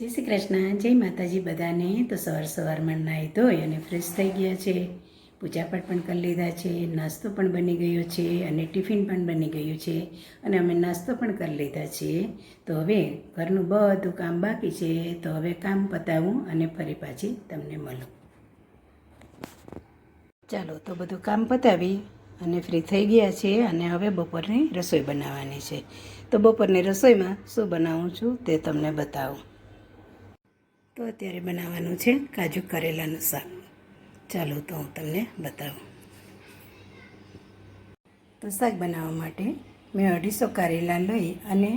જય શ્રી કૃષ્ણ, જય માતાજી બધાને. તો સવાર સવારમાં નાહી ધોઈ અને ફ્રેશ થઈ ગયા છે. પૂજાપાઠ પણ કરી લીધા છે, નાસ્તો પણ બની ગયો છે અને ટિફિન પણ બની ગયું છે અને અમે નાસ્તો પણ કરી લીધા છે. તો હવે ઘરનું બધું કામ બાકી છે, તો હવે કામ પતાવું અને ફરી પાછી તમને મળું. ચાલો, તો બધું કામ પતાવી અને ફ્રી થઈ ગયા છે અને હવે બપોરની રસોઈ બનાવવાની છે. તો બપોરની રસોઈમાં શું બનાવું છું તે તમને બતાવું. તો અત્યારે બનાવવાનું છે કાજુ કરેલાનું શાક. ચાલો તો હું તમને બતાવું. તો શાક બનાવવા માટે મેં અઢીસો કારેલા લઈ અને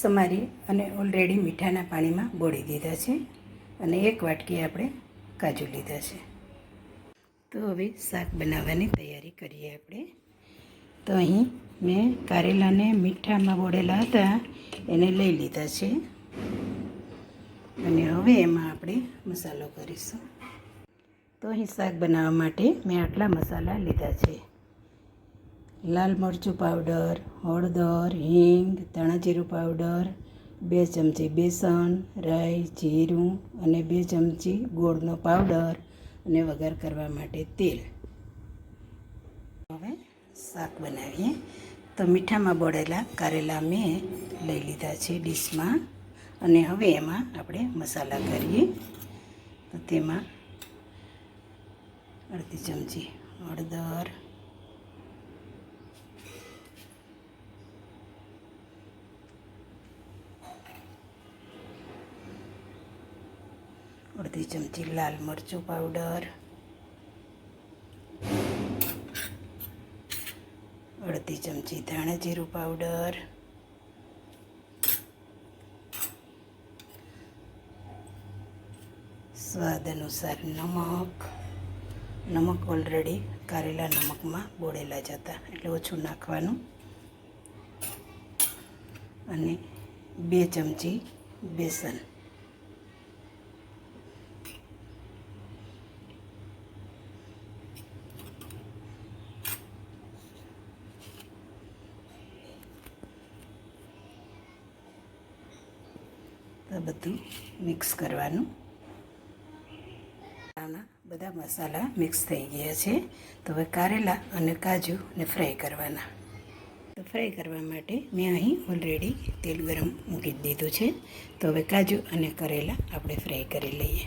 સમારી અને ઓલરેડી મીઠાના પાણીમાં બોળી દીધા છે અને એક વાટકી આપણે કાજુ લીધા છે. તો હવે શાક બનાવવાની તૈયારી કરીએ આપણે. તો અહીં મેં કારેલાને મીઠામાં બોળેલા હતા, એને લઈ લીધા છે. અને હવે એમાં આપણે મસાલો કરીશું. તો અહીં શાક બનાવવા માટે મેં આટલા મસાલા લીધા છે. લાલ મરચું પાવડર, હળદર, હિંગ ધાણાજીરું પાવડર, બે ચમચી બેસન, રાઈ, જીરું અને બે ચમચી ગોળનો પાવડર અને વઘાર કરવા માટે તેલ. હવે શાક બનાવીએ. તો મીઠામાં બોળેલા કારેલા મેં લઈ લીધા છે ડીશમાં. અને હવે એમાં આપણે મસાલા કરીએ. તો તેમાં અડધી ચમચી હળદર, અડધી ચમચી લાલ મરચું પાવડર, અડધી ચમચી ધાણા જીરું પાવડર સ્વાદ અનુસાર નમક નમક ઓલરેડી કારેલા નમકમાં બોળેલા જ હતા. એટલે ઓછું નાખવાનું. અને બે ચમચી બેસન. બધું મિક્સ કરવાનું. આના બધા મસાલા મિક્સ થઈ ગયા છે. તો હવે કારેલા અને કાજુને ફ્રાય કરવાના. તો ફ્રાય કરવા માટે મેં અહીં ઓલરેડી તેલ ગરમ મૂકી દીધું છે. તો હવે કાજુ અને કરેલા આપણે ફ્રાય કરી લઈએ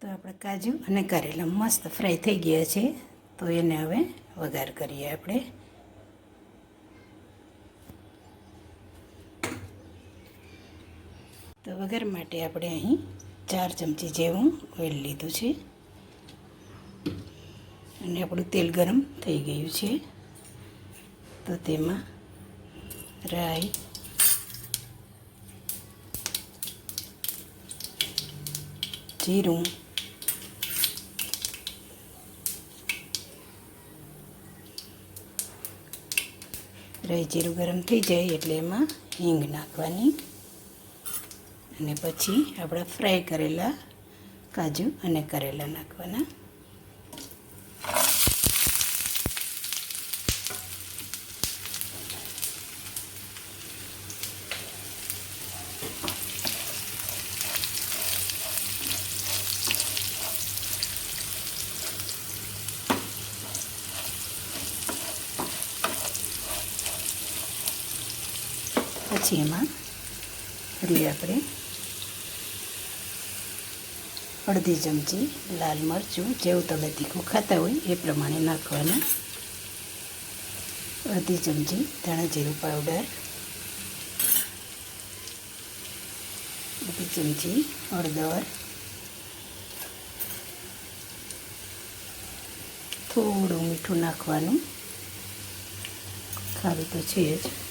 તો આપણે કાજુ અને કારેલા મસ્ત ફ્રાય થઈ ગયા છે, તો એને હવે વઘાર કરીએ આપણે. તો વઘાર માટે આપણે અહીં ચાર ચમચી જેવું ઓઇલ લીધું છે. અને આપણું તેલ ગરમ થઈ ગયું છે. તો તેમાં રાઈ, જીરું રાઈ જીરું ગરમ થઈ જાય એટલે એમાં હિંગ નાખવાની. અને પછી આપણા ફ્રાય કરેલા કાજુ અને કરેલા નાખવાના. પછી એમાં હવે આપણે અડધી ચમચી લાલ મરચું, જેવું તમે તીખું ખાતા હોય એ પ્રમાણે નાખવાના. અડધી ચમચી ધાણા જીરું પાવડર. અડધી ચમચી હળદર. થોડું મીઠું નાખવાનું. ખારું તો છે જ.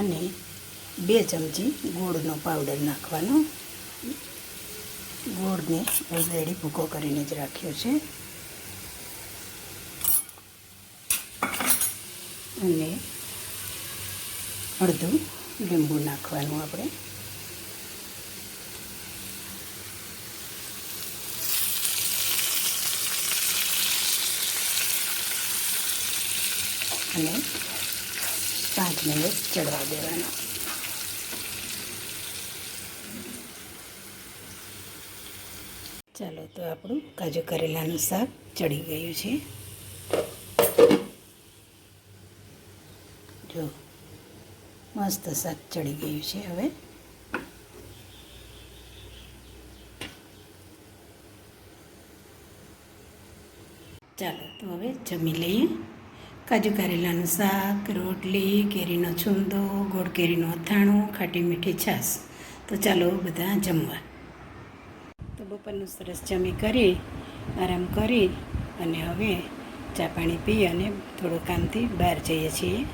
અને બે ચમચી ગોળનો પાવડર નાખવાનો. ગોળને ઓલરેડી ભૂકો કરીને જ રાખ્યો છે. અને અડધું લીંબુ નાખવાનું આપણે. અને પાંચ મિનિટ ચડવા દેવાનો. ચાલો તો આપણું કાજુ કરેલાનું શાક ચડી ગયું છે. જો, મસ્ત શાક ચડી ગયું છે હવે. ચાલો તો હવે જમી લઈએ. કાજુ કારેલાનું શાક, રોટલી, કેરીનો છુંદો, ગોળ કેરીનું અથાણું, ખાટી મીઠી છાશ. તો ચાલો બધા જમવા. તો બપોરનું સરસ જમી કરી, આરામ કરી અને હવે ચા પાણી પી અને થોડું કામથી બહાર જઈએ છીએ.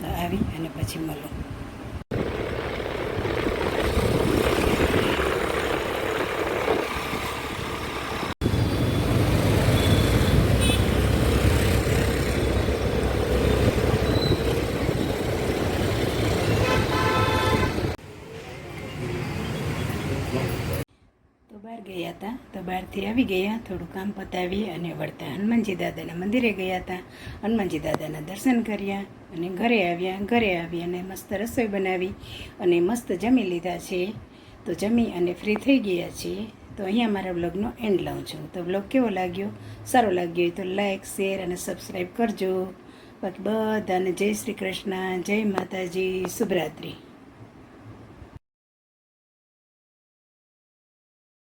તો આવી અને પછી મળો તો બહાર ગયા હતા તો બહારથી આવી ગયા, થોડું કામ પતાવી અને વળતા હનુમાનજી દાદાના મંદિરે ગયા હતા. હનુમાનજી દાદાના દર્શન કર્યા અને ઘરે આવ્યા, ઘરે આવી અને મસ્ત રસોઈ બનાવી અને મસ્ત જમી લીધા છે. તો જમી અને ફ્રી થઈ ગયા છીએ તો અહીંયા મારા બ્લોગનો એન્ડ લઉં છું. તો બ્લોગ કેવો લાગ્યો? સારો લાગ્યો હોય તો લાઈક શેર અને સબસ્ક્રાઈબ કરજો. બાકી બધાને જય શ્રી કૃષ્ણ, જય માતાજી, શુભરાત્રી.